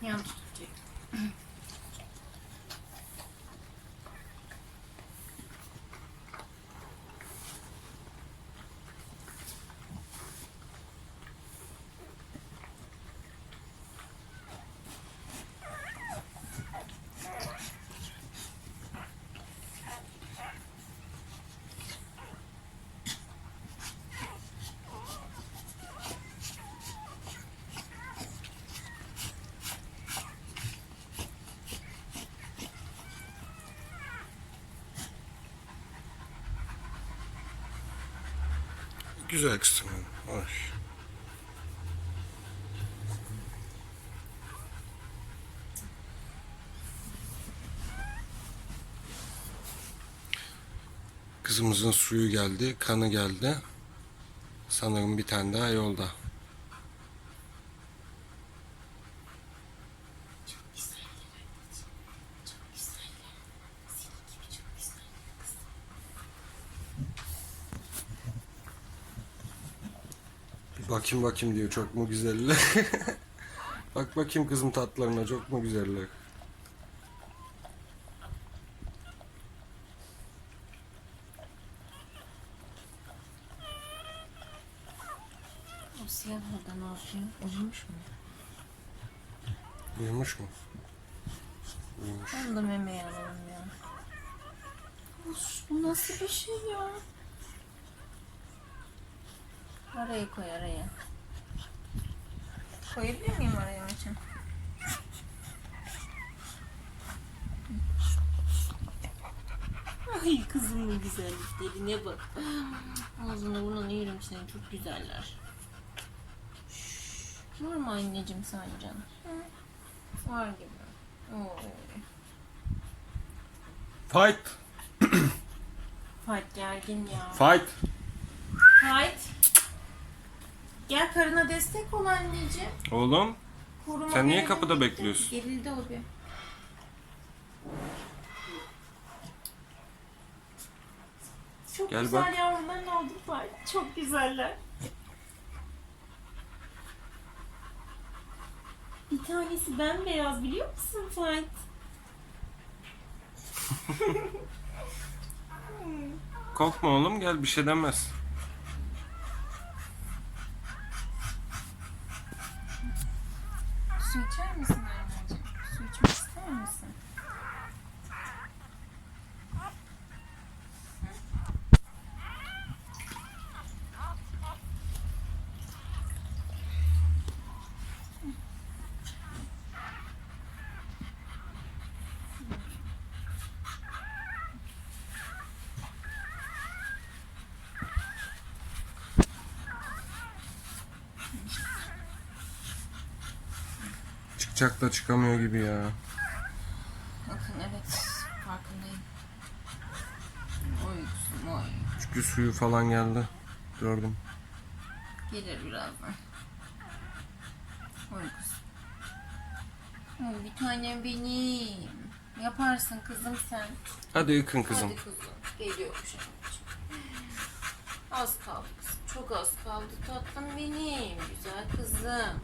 그냥 Güzel kızım. Ay. Kızımızın suyu geldi, kanı geldi. Sanırım bir tane daha yolda. Bakayım bakayım diyor çok mu güzeller. Bak bakayım kızım tatlarına çok mu güzeller. O siyah orada ne yapıyor? Uyumuş mu? Uyumuş mu? Uyumuş. Onu da memeye alalım ya. Of, bu nasıl bir şey ya? Araya koy araya. Koyabilir miyim araya için? Ay kızımın güzelliklerine bak. Ağzını burnunu yerim senin çok güzeller. Var mı anneciğim sence? Var gibi. Oo. Fight! Fight gergin ya. Fight! Fight. Gel karına destek ol anneciğim. Oğlum Koruma Sen niye kapıda bitti. bekliyorsun? Gerildi o bir. Çok Gel güzel bak. yavruların oldu Fight. Çok güzeller. Bir tanesi bembeyaz biliyor musun Fight? korkma oğlum gel bir şey demez. Da çıkamıyor gibi ya. Bakın evet farkındayım. Oy oy. Çünkü suyu falan geldi. Gördüm. Gelir birazdan. Oy. Oy bir tanem benim. Yaparsın kızım sen. Hadi yıkın kızım. Hadi kızım. Geliyormuş anneciğim. Az kaldı kızım. Çok az kaldı tatlım benim. Güzel kızım.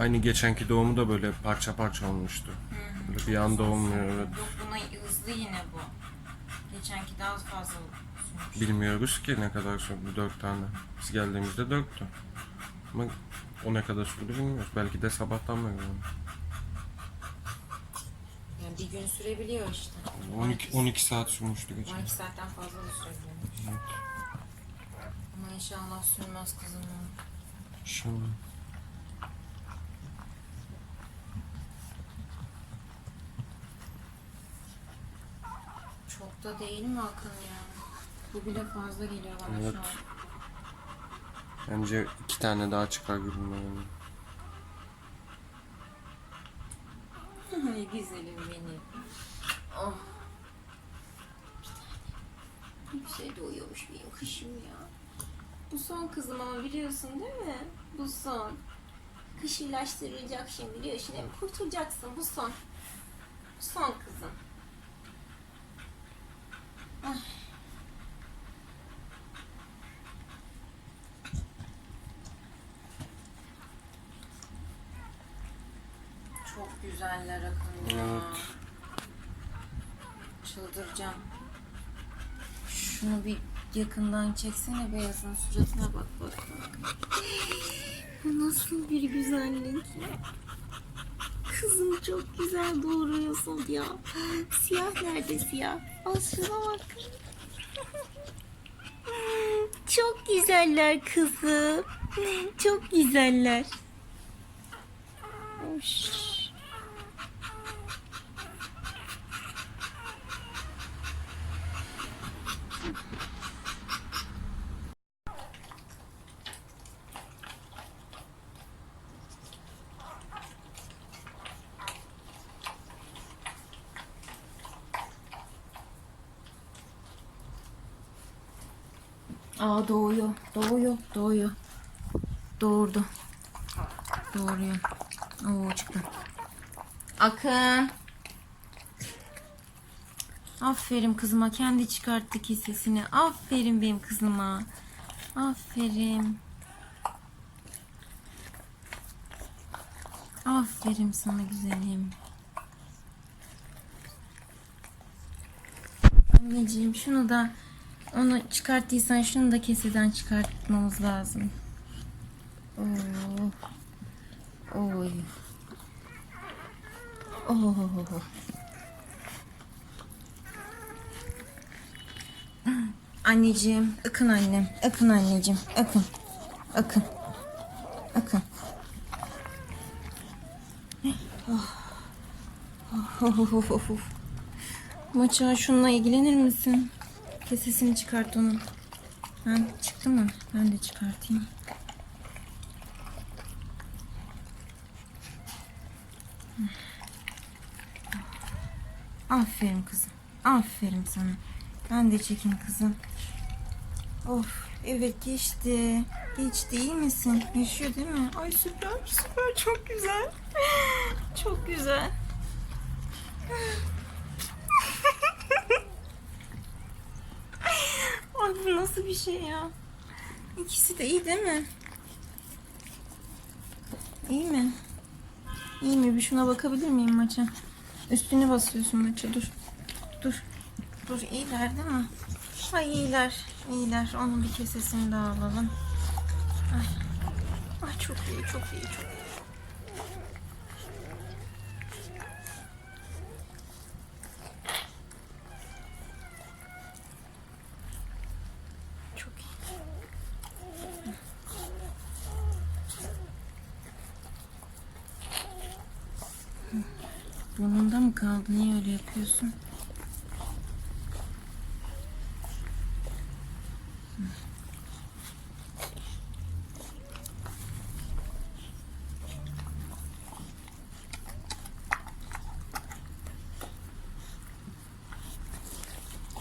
Aynı geçenki doğumu da böyle parça parça olmuştu. Böyle bir anda olmuyor evet. Yok buna hızlı yine bu. Geçenki daha fazla sürmüş. Bilmiyoruz ki ne kadar sürdü dört tane. Biz geldiğimizde dörttü. Ama o ne kadar sürdü bilmiyoruz. Belki de sabahtan beri. yani. Bir gün sürebiliyor işte. 12, 12 saat sürmüştü geçen. 12 saatten fazla da sürebiliyor. Ama inşallah sürmez kızım. ya. Çok da değil mi Akın ya? Bu bile fazla geliyor bana Evet. şu an. bence iki tane daha çıkar gibime yani. Ay güzelim benim. Oh. Bir şey de uyuyormuş benim kışım ya. Bu son kızım ama biliyorsun değil mi? Bu son. Kış ilaçtırılacak şimdi biliyorsun hem kurtulacaksın bu son. Bu son kızım. çok güzeller Akın ya. Evet. Çıldıracağım. Şunu bir yakından çeksene beyazın suratına bak bak bak. Bu nasıl bir güzellik. Kızım çok güzel doğuruyorsun ya. Siyah nerede siyah? Al şuna bak. Çok güzeller kızım. Çok güzeller. Hoş. Aa doğuyor, doğuyor, doğuyor. Doğurdu. Doğuruyor. Oo çıktı. Akın. Aferin kızıma kendi çıkarttı kesesini. Aferin benim kızıma. Aferin. Aferin sana güzelim. Anneciğim şunu da onu çıkarttıysan şunu da keseden çıkartmamız lazım. Oo. Oy. Oh. Anneciğim, akın annem, akın anneciğim, akın, akın, akın. Oh. Oh, oh, oh, oh, oh. Maça şununla ilgilenir misin? Kesesini çıkart onun. Ben çıktı mı? Ben de çıkartayım. Aferin kızım. Aferin sana. Ben de çekeyim kızım. Of evet geçti. Geçti iyi misin? Yaşıyor değil mi? Ay süper süper çok güzel. Çok güzel. Ay bu nasıl bir şey ya? İkisi de iyi değil mi? İyi mi? İyi mi? Bir şuna bakabilir miyim maça? Üstüne basıyorsun maça. Dur. Dur. Dur iyiler değil mi? Ay iyiler. iyiler. Onun bir kesesini daha alalım. Ay. Ay çok iyi, çok iyi, çok iyi. Çok iyi. Burnunda mı kaldı? Niye öyle yapıyorsun?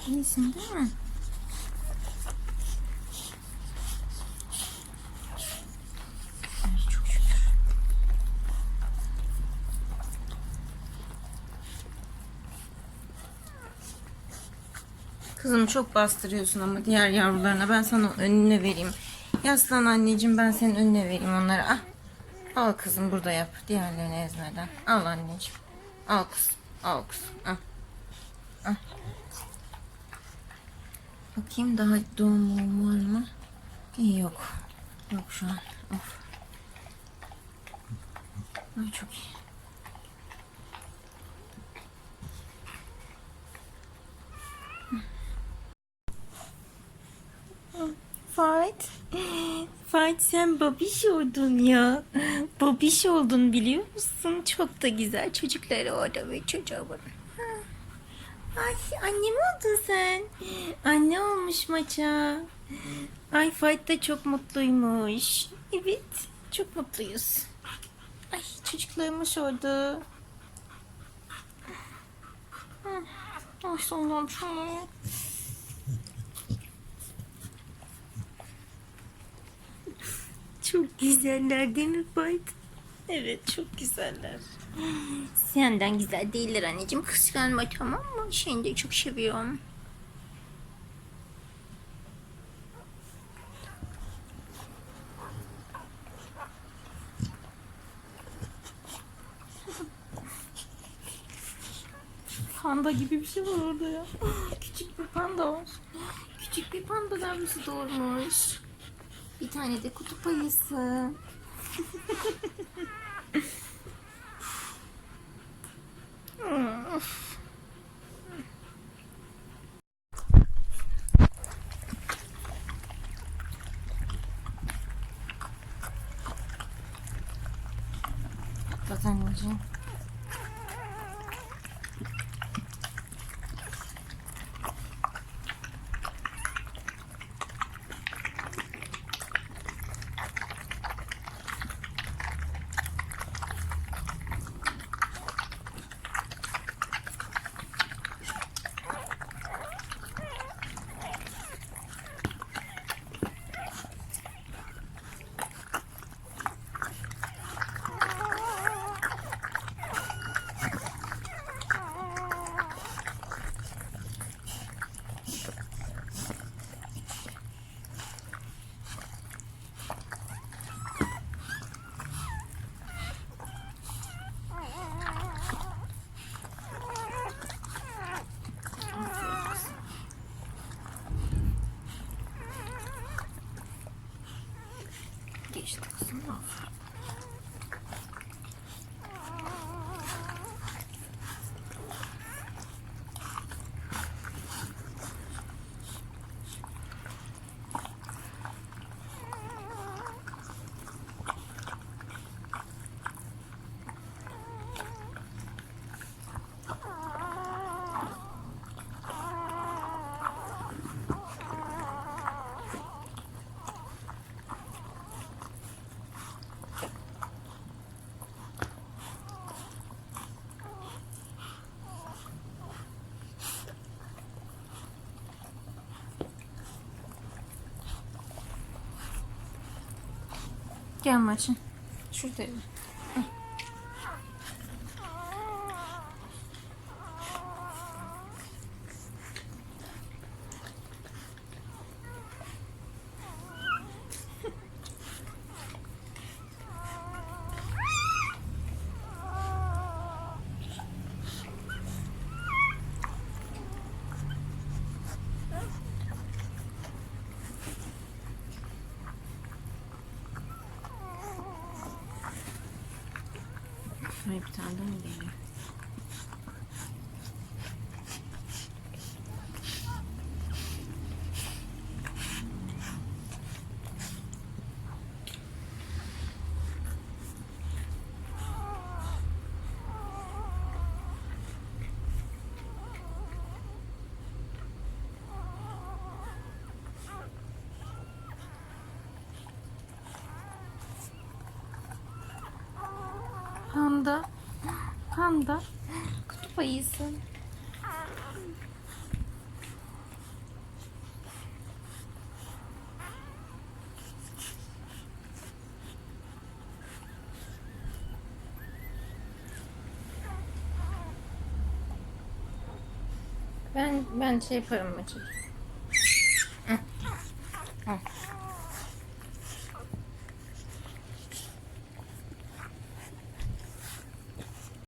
İyisin değil mi? Ay, çok şükür. Kızım çok bastırıyorsun ama diğer yavrularına. Ben sana önüne vereyim. Yaslan anneciğim ben senin önüne vereyim onlara. Ah. Al kızım burada yap. Diğerlerini ezmeden. Al anneciğim. Al kızım. Al kızım. Al. Al. Bakayım daha doğum var mı? İyi yok. Yok şu an. Of. Ay çok iyi. Fight. Fight sen babiş oldun ya. Babiş oldun biliyor musun? Çok da güzel çocukları orada ve çocuğa bak. Ay anne mi oldun sen? Anne olmuş maça. Ay Fight da çok mutluymuş. Evet çok mutluyuz. Ay çocuklarımız orada. Ay Allah'ım Çok güzeller değil mi Fight? Evet çok güzeller. Senden güzel değiller anneciğim. Kıskanma tamam mı? Seni de çok seviyorum. panda gibi bir şey var orada ya. Küçük bir panda var. Küçük bir panda yavrusu doğurmuş. Bir tane de kutup ayısı. Bak anneciğim. Gel maçın. Şuradayım. Ay bir tane mı geliyor? Panda. Panda. Kutup ayısı. Ben ben şey yaparım. Hı.